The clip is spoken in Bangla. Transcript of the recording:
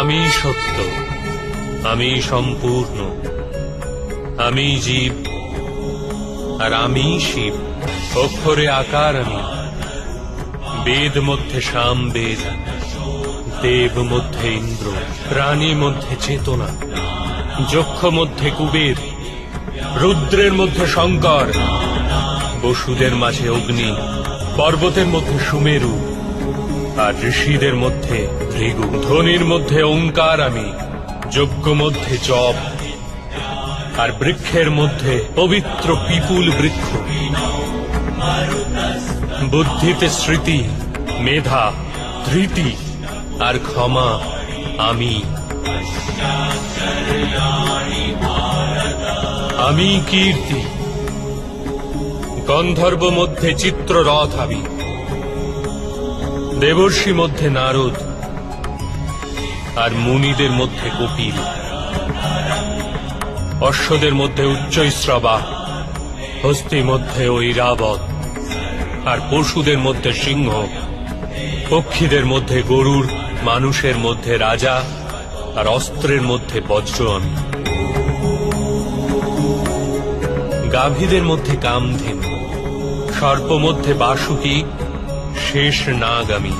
আমি সত্য, আমি সম্পূর্ণ, আমি জীব, আর আমি শিব। অক্ষরে আকার আমি, বেদ মধ্যে সাম বেদ, দেব মধ্যে ইন্দ্র, প্রাণী মধ্যে চেতনা, যক্ষ মধ্যে কুবের, রুদ্রের মধ্যে শঙ্কর, বসুদের মাঝে অগ্নি, পর্বতের মধ্যে সুমেরু আর ঋষিদের মধ্যে ভৃগু ধ্বনির মধ্যে ওঙ্কার আমি, যজ্ঞ মধ্যে জপ, আর বৃক্ষের মধ্যে পবিত্র পিপুল বৃক্ষ। বুদ্ধিতে স্মৃতি, মেধা, ধৃতি, আর ক্ষমা আমি। আমি কীর্তি। গন্ধর্ব মধ্যে চিত্ররথ আমি। দেবর্ষি মধ্যে নারদ আর মুনিদের মধ্যে কপিল অশ্বদের মধ্যে উচ্চৈশ্রবা হস্তি মধ্যে ঐরাবত, আর পশুদের মধ্যে সিংহ, পক্ষীদের মধ্যে গরুর, মানুষের মধ্যে রাজা, আর অস্ত্রের মধ্যে বজ্র আমি গাভীদের মধ্যে কামধেনু সর্প মধ্যে বাসুকি 谁是那个迷